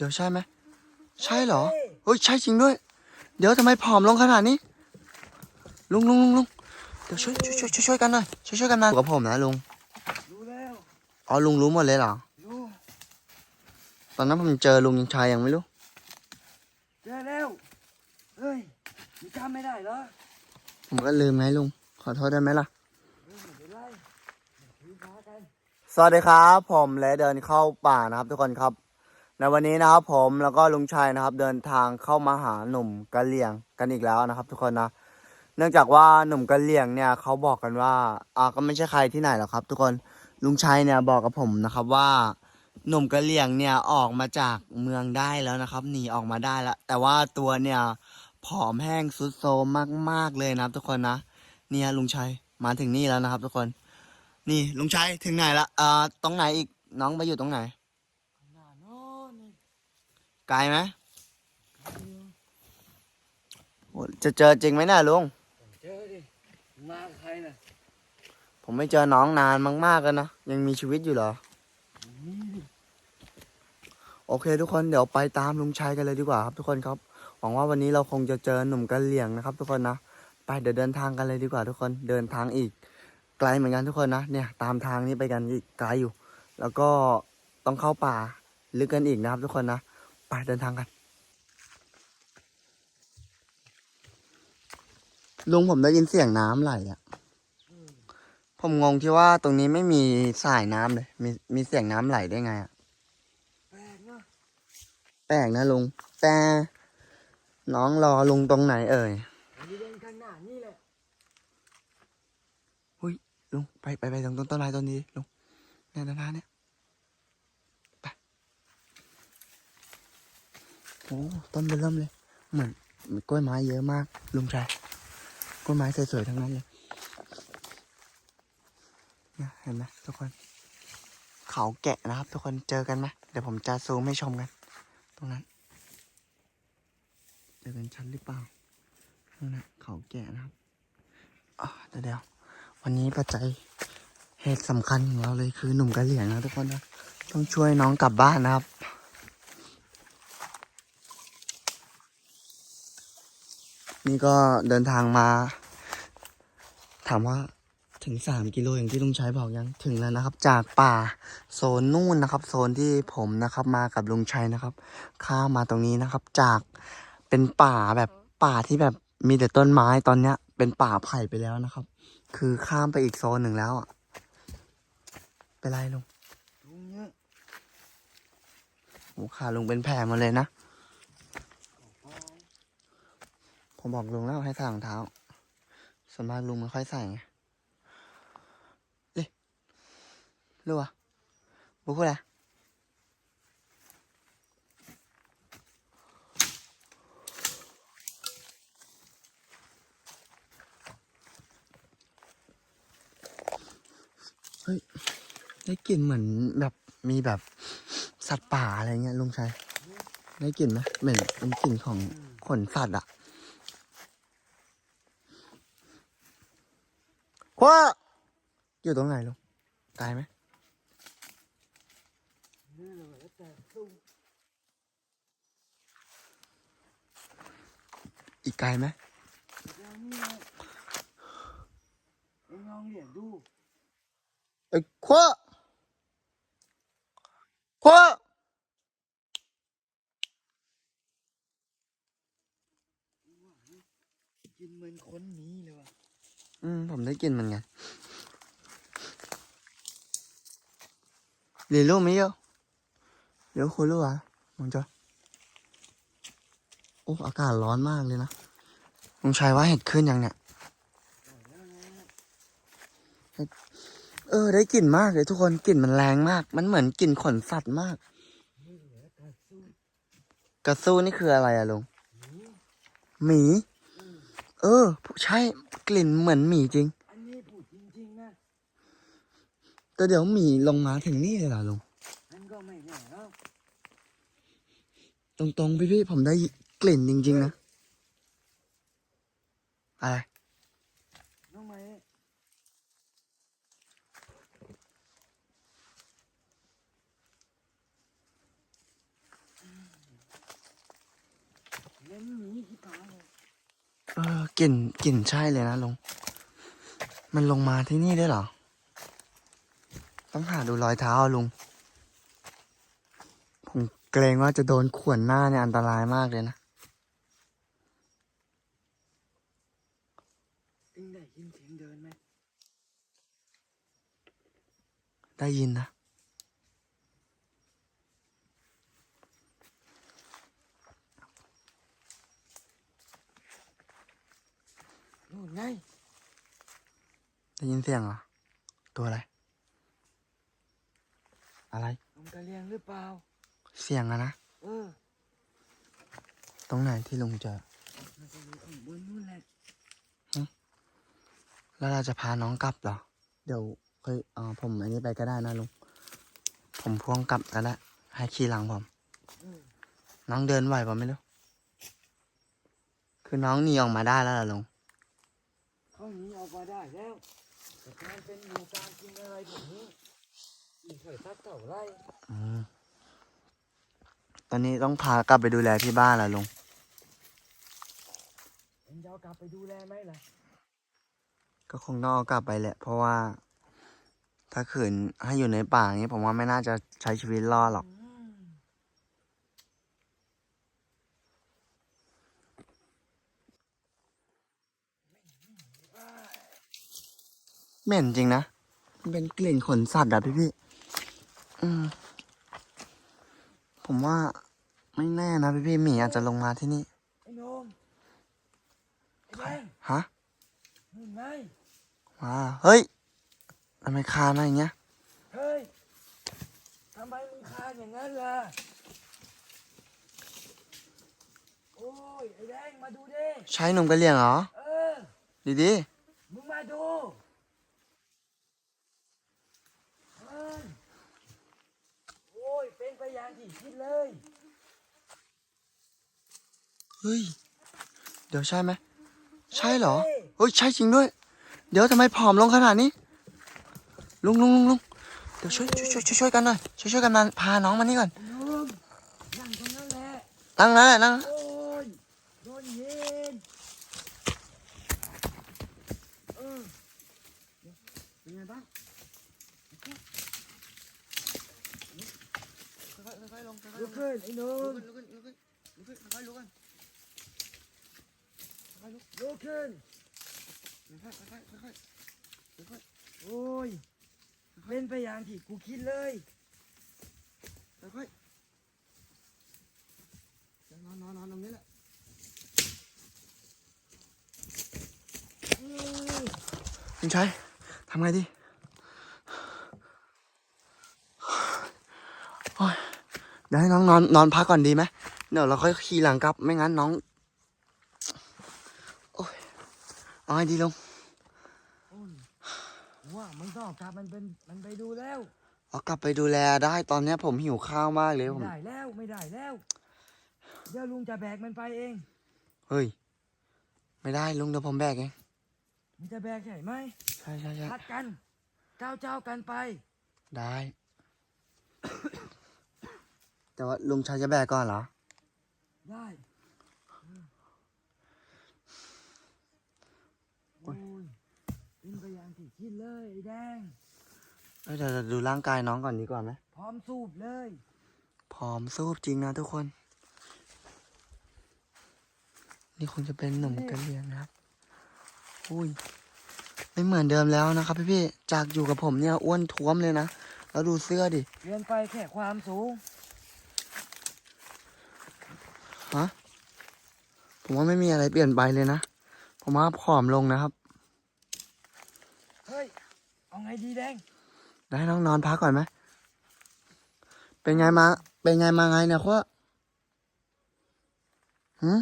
เดี๋ยวใช่ไหมใช่เหรอเฮ้ยใช่จริงด้วย เดี๋ยวทำไมผอมลงขนาดนี้ ลุงลุงลุงลุงเดี๋ยวช่วยช่วยช่วยช่วยช่วยกันหน่อยช่วยช่วยกันนะกับผมนะลุงรู้แล้วอ๋อลุงรู้หมดเลยเหรอรู้ตอนนั้นผมเจอลุงยังชายยังไม่รู้เจอแล้วเฮ้ยมีจำไม่ได้เหรอผมก็ลืมไงลุงขอโทษได้ไหมล่ะเฮ้ยไม่เป็นไรถือฟ้ากันสวัสดีครับ ผมและเดินเข้าป่านะครับ ทุกคนครับ ในวันนี้นะครับผมแล้วก็ลุงชัยนะครับ เดินทางเข้ามาหาหนุ่มกะเหลี่ยงกันอีกแล้วนะครับ ทุกคนนะ เนื่องจากว่าหนุ่มกะเหลี่ยงเนี่ยเขาบอกกันว่าอ่าก็ไม่ใช่ใครที่ไหนหรอกครับ ทุกคนลุงชัยเนี่ยบอกกับผมนะครับว่าหนุ่มกะเหลี่ยงเนี่ยออกมาจากเมืองได้แล้วนะครับ หนีออกมาได้แล้ว แต่ว่าตัวเนี่ยผอมแห้งสุดโทรมมาก ๆเลยนะครับ ทุกคนนะเนี่ยลุงชัยมาถึงนี่แล้วนะครับ ทุกคน นี่ลุงชัยถึงไหนละเอ่อตรงไหนอีกน้องไปอยู่ตรงไหน ไกลไหมโอ้จะเจอจริงไหมเนะลุงเจอดิมากับใครน่ะผมไม่เจอน้องนานมากๆแล้วนะ ยังมีชีวิตอยู่เหรอ โอเค ทุกคนเดี๋ยวไปตามลุงชัยกันเลยดีกว่าครับทุกคนครับ หวังว่าวันนี้เราคงจะเจอหนุ่มกะเหลี่ยงนะครับ ทุกคนนะ ไปเดี๋ยวเดินทางกันเลยดีกว่าทุกคน เดินทางอีก ไกลเหมือนกันทุกคนนะ เนี่ยตามทางนี้ไปกันอีกไกลอยู่ แล้วก็ต้องเข้าป่าลึกกันอีกนะครับ ทุกคนนะ ไปเดินทางกัน ลุงผมได้ยินเสียงน้ำไหลอะ ผมงงที่ว่าตรงนี้ไม่มีสายน้ำเลย มีมีเสียงน้ำไหลได้ไงอะ แปลกเนาะแปลกนะลุง แต่น้องรอลุงตรงไหนเอ่ยบริเวณข้างหน้านี่แหละลุงไปไปไปตรงต้นต้นไม้ต้นนี้ดิลุงเนี่ยด้านหน้าเนี่ยไป โอ้ต้นเบอเริ่มเลย เหมือนกล้วยไม้เยอะมาก ลุงชายกล้วยไม้สวยๆทั้งนั้นเลยเนี่ยเห็นไหมทุกคน เขาแกะนะครับ ทุกคนเจอกันไหมเดี๋ยวผมจะซูมให้ชมกัน ตรงนั้นเจอกันชัดหรือเปล่านั่นนะเขาแกะนะครับอ่าเดี๋ยวเดี๋ยววันนี้ปัจจัยเหตุสำคัญของเราเลยคือหนุ่มกะเหลี่ยงนะทุกคนนะต้องช่วยน้องกลับบ้านนะครับ นี่ก็เดินทางมา ถามว่าถึงสามกิโลอย่างที่ลุงชัยบอกยังถึงแล้วนะครับ จากป่าโซนนู่นนะครับ โซนที่ผมนะครับ มากับลุงชัยนะครับ ข้ามมาตรงนี้นะครับ จากเป็นป่าแบบป่าที่แบบมีแต่ต้นไม้ตอนเนี้ย เป็นป่าไผ่ไปแล้วนะครับ คือข้ามไปอีกโซนหนึ่งแล้วอะเป็นไรลุงลุงเนี่ยโอ้ขาลุงเป็นแผลหมาเลยนะ ไป ผมบอกลุงแล้วให้ใส่รองเท้าส่วนมากลุงไม่ค่อยใส่ไงเอ๊ะรู้อะบุกพูดอะไรเฮ้ย ได้กลิ่นเหมือนแบบมีแบบสัตว์ป่าอะไรเงี้ยลุงชัยได้กลิ่นไหมเหมือนเป็นกลิ่นของขนสัตว์อะว้า อยู่ตรงไหนลุงไกลไหมเอีกไกลไหมแล้นี่แหละเอ็งลองเหรียญดูเอ้คว้าคว้ากินเหมือนคนนี้เลยว่ะ อืม ผมได้กินมันไห มเยอะเดี๋ยวคุยรู้อะมึงจะโอ้อากาศร้อนมากเลยนะลุงชัยว่าเห็ดขึ้นยังเนี่ยเออ ได้กลิ่นมากเลยทุกคนกลิ่นมันแรงมาก มันเหมือนกลิ่นขนสัตว์มาก กระสู้นี่คืออะไรอะลุงหมี เออใช่กลิ่นเหมือนหมีจริง อันนี้พูดจริงๆนะ แต่เดี๋ยวหมีลงมาถึงนี่เลยเหรอลุงฉันก็ไม่แน่แล้วตรงๆพี่ๆผมได้กลิ่นจริง ๆ นะอะไรน้องไม้เล่นหนีที่ตายเออกลิ่นกลิ่นใช่เลยนะลุงมันลงมาที่นี่ได้เหรอ ต้องหาดูรอยเท้าอะลุง ผมเกรงว่าจะโดนข่วนหน้าเนี่ยอันตรายมากเลยนะเอ็งได้ยินเสียงเดินไหมได้ยินนะนู่นไงได้ยินเสียงเหรอ ตัวอะไร อะไรลงกระเลียงหรือเปล่า เสียงอะนะ เออตรงไหนที่ลุงเจอมันจะอยู่ข้างบนนู่นแหละแล้วเราจะพาน้องกลับเหรอ เดี๋ยวเคยเออผมอันนี้ไปก็ได้นะลุง ผมพ่วงกลับก็ได้ ให้ขี่หลังผมเออน้องเดินไหวป่ะไม่รู้ คือน้องหนีออกมาได้แล้วล่ะลุง เขาหนีออกมาได้แล้วแต่การเป็นอยู่การกินอะไรแบบนี้ ตอนนี้ต้องพากลับไปดูแลที่บ้านแล้วลุงเอ็งจะเอากลับไปดูแลไหมล่ะ ก็คงต้องเอากลับไปแหละ เพราะว่า ถ้าขืนให้อยู่ในป่าอย่างนี้ผมว่าไม่น่าจะใช้ชีวิตรอดหรอกอืมเหม็นจริงนะ มันเป็นกลิ่นขนสัตว์อะพี่พี่ๆ อืม ผมว่าไม่แน่นะพี่พี่ๆหมีอาจจะลงมาที่นี่ ไอ้โหนมไอ้แดงฮะนู่นไงว้าเฮ้ยทำไมคานมาอย่างเงี้ย เฮ้ยทำไมมึงคานอย่างนั้นล่ะ โอ้ย ไอ้แดงมาดูดิ ใช้หนุ่มกระเหลี่ยงเหรอ เออ ดีดีมึงมาดูเฮ้ยโอ้ย คิดเลยเฮ้ย เดี๋ยวใช่ไหมใช่เหรอเฮ้ยใช่จริงด้วย เดี๋ยวทำไมผอมลงขนาดนี้ ลุงลุงลุงลุงเดี๋ยวช่วยช่วยช่วยช่วยช่วยกันหน่อยช่วยช่วยกันมาพาน้องมานี่ก่อนนั่งตรงนั้นแหละนั่งนั่นแหละนั่งยโดนเย็นเออเป็นไงบ้าง ลุกขึ้นไอ้หนุ่มลุกขึ้นโอ้ยเป็นไปอย่างที่กูคิดเลยนอนนอนนอนตรงนี้แหละลุงชัยทำไงดีโอ้ย เดี๋ยวให้น้องนอนนอนพักก่อนดีไหมเดี๋ยวเราค่อยขี่หลังกลับ ไม่งั้นน้อง โอ้ยเอาไงดีลุงโอ้ยว่ามันต้องเอากลับมันเป็นมันไปดูแล้วเอากลับไปดูแลได้ตอนเนี้ยผมหิวข้าวมากเลยผไม่มได้แล้วไม่ได้แล้วเดี๋ยวลุงจะแบกมันไปเอง เฮ้ย ไม่ได้ลุงเดี๋ยวผมแบกเองมันจะแบกใช่ไหมใช่ใช่ใช่พัดกันเจ้าเจ้ากันไป ได้ แต่ว่าลุงชัยจะแบกก่อนเหรอ ได้โอ้ยเป็นไปอย่างที่คิดเลยไอ้แดง เอ้ยเดี๋ยวเราดูร่างกายน้องก่อนดีกว่าไหมพร้อมสูบเลยผอมซูบจริงนะทุกคน นี่คงจะเป็นหนุ่มกะเหรียงนะครับ อุ้ย ไม่เหมือนเดิมแล้วนะครับพี่พี่ๆจากอยู่กับผมเนี่ยอ้วนท้วมเลยนะ แล้วดูเสื้อดิเปลี่ยนไปแค่ความสูง ฮะ ผมว่าไม่มีอะไรเปลี่ยนไปเลยนะ ผมว่าผอมลงนะครับ เฮ้ย เอาไงดีแดง ได้น้องนอนพักก่อนไหม เป็นไงมา เป็นไงมาไงเนี่ยควะหืม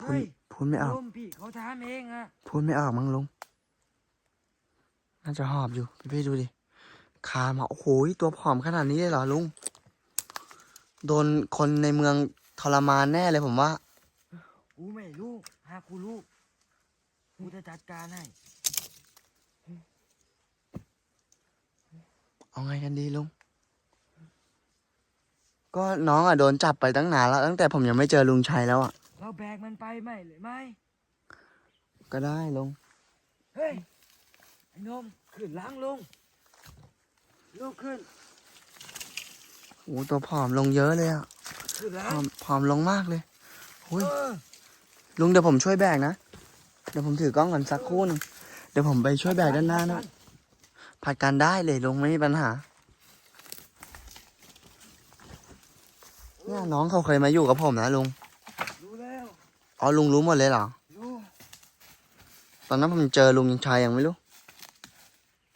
พูดเฮ้ยพูดไม่ออกลุงพี่เขาถามเองอะพูดไม่ออกมั้งลุง น่าจะหอบอยู่ พี่พี่ดูดิคามาโอ้โหตัวผอมขนาดนี้เลยเหรอลุง โดนคนในเมือง ทรมานแน่เลยผมว่า กูไม่รู้หากกูรู้กูจะจัดการให้เอาไงกันดีลุง ก็น้องอะโดนจับไปตั้งนานแล้วตั้งแต่ผมยังไม่เจอลุงชัยแล้วอะ เราแบกมันไปไหมหรือไม่ก็ได้ลุง เฮ้ยไอ้นมขึ้นล้างลุงลุกขึ้น โอ้ตัวผอมลงเยอะเลยอะขึ้น ผล้าองมผอมลงมากเลยหุยเออลุงเดี๋ยวผมช่วยแบกนะ เดี๋ยวผมถือกล้องก่อนสักครู่หนึงเดี๋ยวผมไปช่วยแบกด้านหน้านะผัดกันได้เลยลุงไม่มีปัญหาเนี่ยน้องเขาเคยมาอยู่กับผมนะลุงรู้แล้วอ๋อลุงรู้หมดเลยเหรอรู้ตอนนั้นผมเจอลุงยังชายยังไม่รู้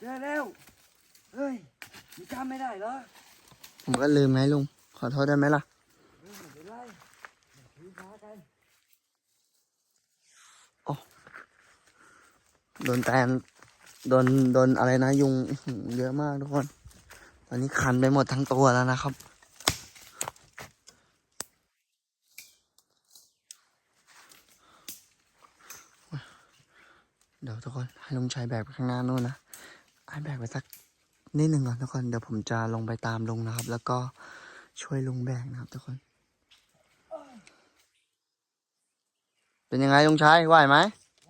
เจอแล้วเฮ้ยมึงจำไม่ได้เหรอผมก็ลืมไงลุง ขอโทษได้ไหมล่ะ เออไม่เป็นไรมาถือพากัน โดนแตนโดนโดนอะไรนะยุงเยอะมากทุกคน ตอนนี้คันไปหมดทั้งตัวแล้วนะครับ เดี๋ยวทุกคนให้ลุงชัยแบกไปข้างหน้านู่นนะให้แบกไปสักนิดหนึ่งก่อนทุกคน เดี๋ยวผมจะลงไปตามลุงนะครับ แล้วก็ช่วยลุงแบกนะครับ ทุกคน เป็นยังไงลุงชัยไหวไหม โ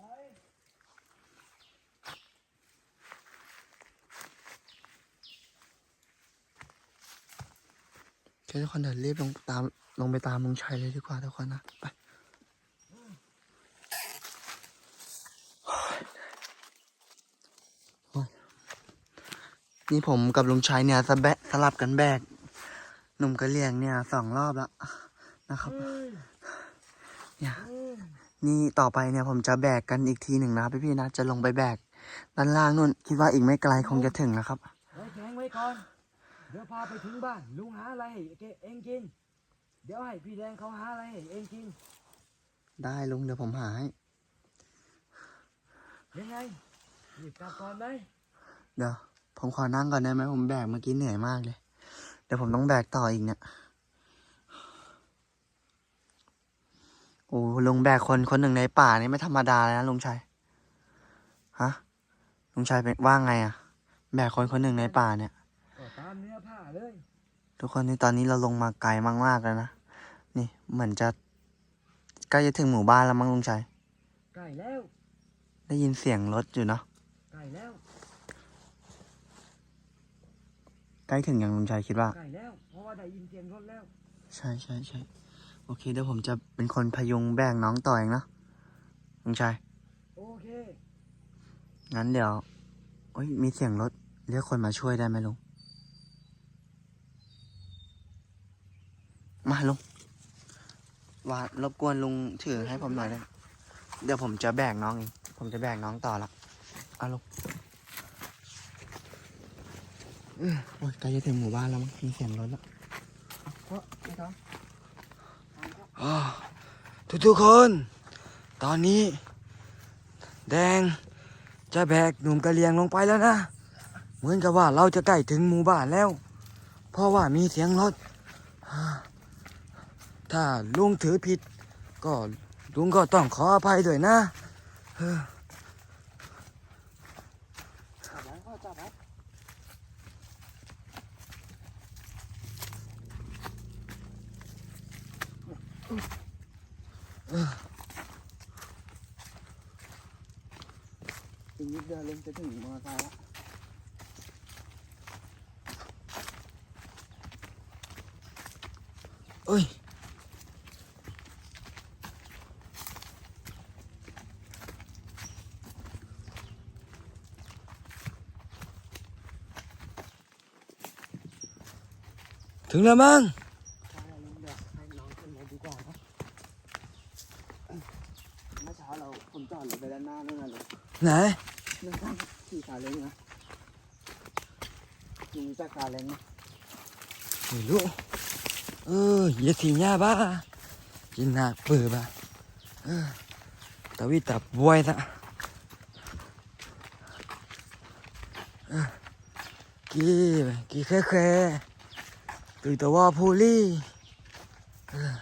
อเค ทุกคนเดี๋ยวรีบลงตามลงไปตามลุงชัยเลยดีกว่าทุกคนนะไปนี่ผมกับลุงชัยเนี่ยสะแบะสลับกันแบกหนุ่มกระเลียงเนี่ยสองรอบแล้วนะครับ เนี่ยนี่ต่อไปเนี่ยผมจะแบกกันอีกทีหนึ่งนะพี่ๆนะจะลงไปแบกด้านล่างนู่นคิดว่าอีกไม่ไกลคงจะถึงแล้วครับ ไว้แข็งไว้ก่อน เดี๋ยวพาไปถึงบ้าน ลุงหาอะไรให้เองกิน เดี๋ยวให้พี่แดงเขาหาอะไรให้เองกิน ได้ลุงเดี๋ยวผมหาให้ยังไงรีบกลับก่อนไหมเดี๋ยวผมขอนั่งก่อนได้ไหมผมแบกเมื่อกี้เหนื่อยมากเลย เดี๋ยวผมต้องแบกต่ออีกเนี่ยโอ้ลุงแบกคนคนหนึ่งในป่านี่ไม่ธรรมดาเลยนะลุงชัยฮะลุงชัยเป็นว่าไงอะแบกคนคนหนึ่งในป่าเนี่ยก็ตามเนื้อผ้าเลย ทุกคนนี่ตอนนี้เราลงมาไกลมากๆแล้วนะ นี่เหมือนจะใกล้จะถึงหมู่บ้านแล้วมั้งลุงชัย ใกล้แล้ว ได้ยินเสียงรถอยู่เนาะ ใกล้แล้ว ใกล้ถึงอย่างลุงชัยคิดว่า ใกล้แล้ว เพราะว่าได้ยินเสียงรถแล้ว ใช่ใช่ใช่โอเคเดี๋ยวผมจะเป็นคนพยุงแบกน้องต่อเองนะลุงชัย โอเค งั้นเดี๋ยวโอ้ยมีเสียงรถเรียกคนมาช่วยได้ไหมลุง มาลุงวาดรบกวนลุงถือให้ผมหน่อยได้ไหมเดี๋ยวผมจะแบกน้องเองผมจะแบกน้องต่อละเอาลุงเอ้ยโอ้ยใกล้จะถึงหมู่บ้านแล้วมั้งมีเสียงรถแล้วเพราะไม่ต้องทุกทุกๆคน ตอนนี้ แดงจะแบกหนุ่มกะเหรียงลงไปแล้วนะ เหมือนกับว่าเราจะใกล้ถึงหมู่บ้านแล้ว เพราะว่ามีเสียงรถ ถ้าลุงถือผิด ก็ลุงก็ต้องขออภัยด้วยนะเอออีกนิดเดียวลุงจะถึงมอเตร์ไซค์แล้ว เอ้ย ถึงแล้วมั้งใช่ลุงเมื่อเช้าเราผมจอดรถไปด้านหน้านู่นนะลุงไหนนั่นครับขี่ซาเล้งนะลุงจักาเล้งไหมไม่รู้เอออย่าทีหน้าบ้ากินหนักเปื่อบ้าเออตะวิตับบวยซะกี่กี่แค่แค่ ตื่นแต่ว่าพูลี่เออ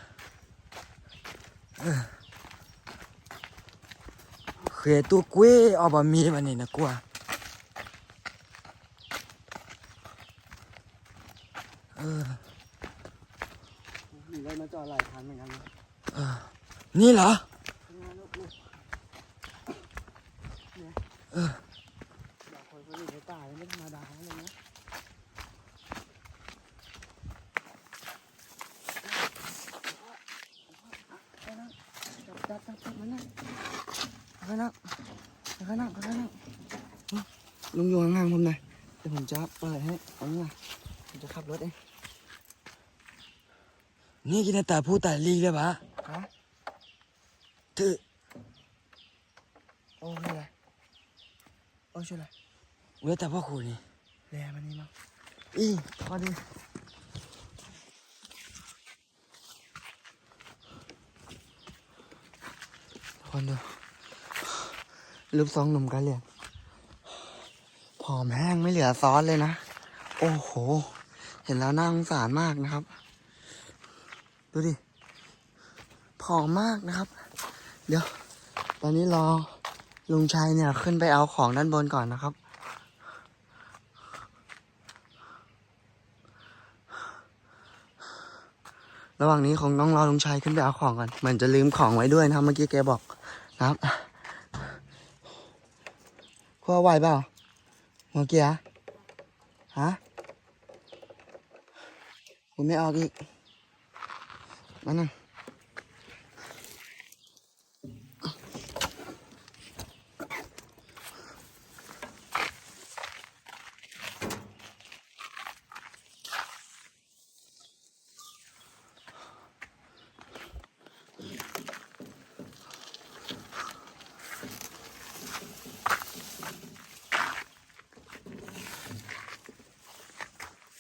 เออเคยตัวกุ้ยเอาบะมีมานี่นะกว่าเออเลยมาจอดหลายคันเหมือนกันนี่เหรอ ทำงานลูกลูกเนี่ยอยากคนคนอื่นในป่าเลยไม่ธรรมดาเลยนะจับจับจับจับมันนะค่อยนั่งค่อยนั่งค่อยนั่งลุงอยู่ห่างๆผมหน่อยเดี๋ยวผมจะเปิดให้เอานี่มาผมจะขับรถเอง นี่กินแต่พูดแต่ลีเลยปะฮะถือโอ้ช่วยอะไรโอ้ช่วยอะไรเวแต่พ่อครูนี่แรมันนี่มั้งอีพอดีคนดูรูปทรงหนุ่มกันเลยผอมแห้งไม่เหลือซอสเลยนะ โอ้โห เห็นแล้วน่าสงสารมากนะครับ ดูดิผอมมากนะครับ เดี๋ยว ตอนนี้รอลุงชัยเนี่ยขึ้นไปเอาของด้านบนก่อนนะครับ ระหว่างนี้คงต้องรอลุงชัยขึ้นไปเอาของก่อนเหมือนจะลืมของไว้ด้วยนะครับ เมื่อกี้แกบอกนะครับครัวไหวเปล่าเมื่อกี้อะฮะคุณไม่ออกอีก มานั่ง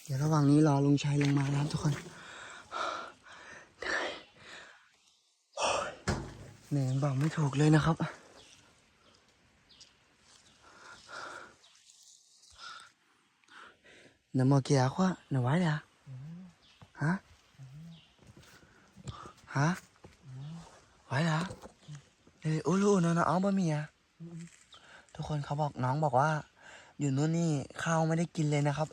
เดี๋ยวระหว่างนี้รอลุงชัยลงมานะครับทุกคน เนื่ยบอกไม่ถูกเลยนะครับ nằm mò kìa quá nó quái ra hả hả quái ra เอออู้รู้นะนะอ๋อบะหมี่อะทุกคนเขาบอกน้องบอกว่า อยู่นู่นนี่ข้าวไม่ได้กินเลยนะครับ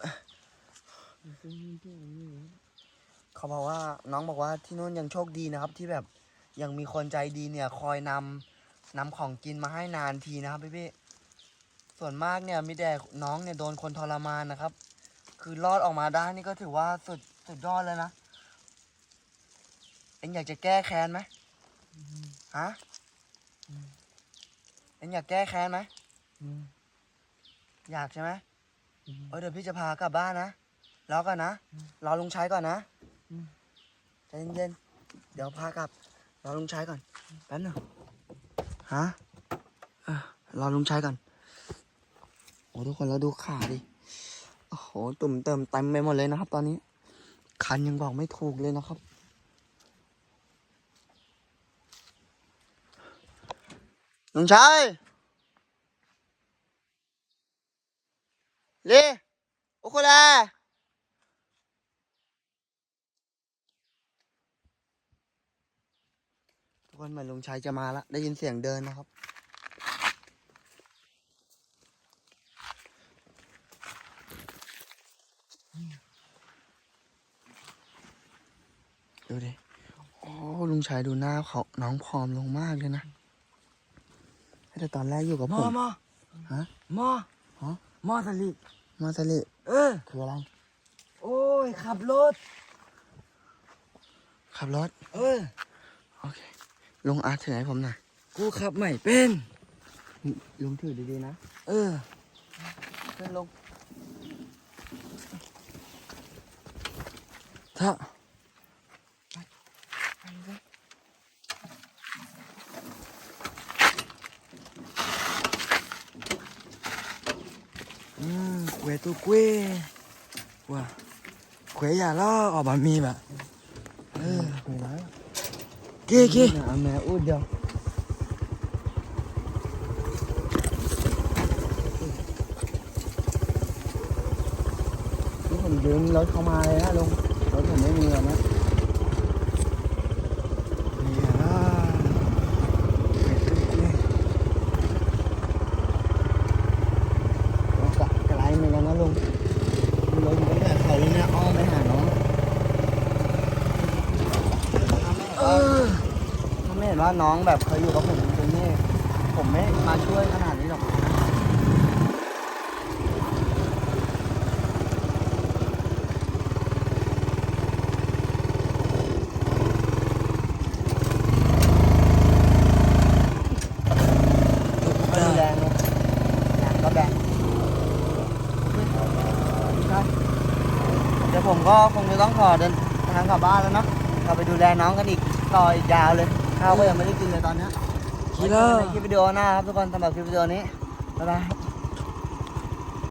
เขาบอกว่าน้องบอกว่าที่นู่นยังโชคดีนะครับที่แบบ ยังมีคนใจดีเนี่ยคอยนำนำของกินมาให้นานทีนะครับพี่พี่ส่วนมากเนี่ยมีแต่น้องเนี่ยโดนคนทรมานนะครับ คือรอดออกมาได้นี่ก็ถือว่าสุดสุดยอดเลยนะเอ็งอยากจะแก้แค้นไหมฮะเอ็งอยากแก้แค้นไหมอยากใช่ไหมเออเดี๋ยวพี่จะพากลับบ้านนะรอก่อนนะรอลุงชัยก่อนนะใจเย็นๆเดี๋ยวพากลับ รอลุงชายก่อน แป๊บนึงฮะเรอลุงชายก่อน โอ้ทุกคนเราดูขาดิ โอ้โห ตุ่มเติมเต็มไปหมดเลยนะครับ ตอนนี้ คันยังบอกไม่ถูกเลยนะครับ ลุงชายลีโอคุลาทุกคน เหมือนลุงชัยจะมาละได้ยินเสียงเดินนะครับ ดูดิโอ้ลุงชายดูหน้าเขาน้องผอมลงมากเลยนะ แต่ตอนแรกอยู่กับมผอมมอฮะ มอฮะ มอสลิมาสลิเออ คืออะไร โอ้ย ขับรถ ขับรถ เออ โอเค ลุงอาร์ตถือให้ผมหน่อยกูขับไม่เป็นลุงถือดีๆนะ เออขึ้นลง ถ้าอืมเวตุเกวว่าเขวอย่าล่อออกมามีแบบเออ คุยแล้วเก้เก้เอาแม่อุดเดียวนี่ผมยืมรถเข้ามาเลยนะลุง รถผมไม่มีหรอกนะ อย่าล่อเวตุเกว รถกะไกลเหมือนกันนะลุงรถผมตั้งแต่เขาเลยเนี่ยอ้อมไปหาน้อง เห็นว่าน้องแบบเคยอยู่กับผมจริงๆนี่ผมไม่มาช่วยขนาดนี้หรอกไม่มีแรงเลยแรงก็แบ่งครับเดี๋ยวผมก็คงจะต้องขอเดินทางกลับบ้านแล้วเนาะกลับไปดูแลน้องกันอีกต่ออีกยาวเลย ข้าวก็ยังไม่ได้กินเลยตอนเนี้ยคีไว้เลเจออกันร์ในคลิปวิดีโอหน้าครับทุกคนสำหรับคลิปวิดีโอนี้บ๊ายบาย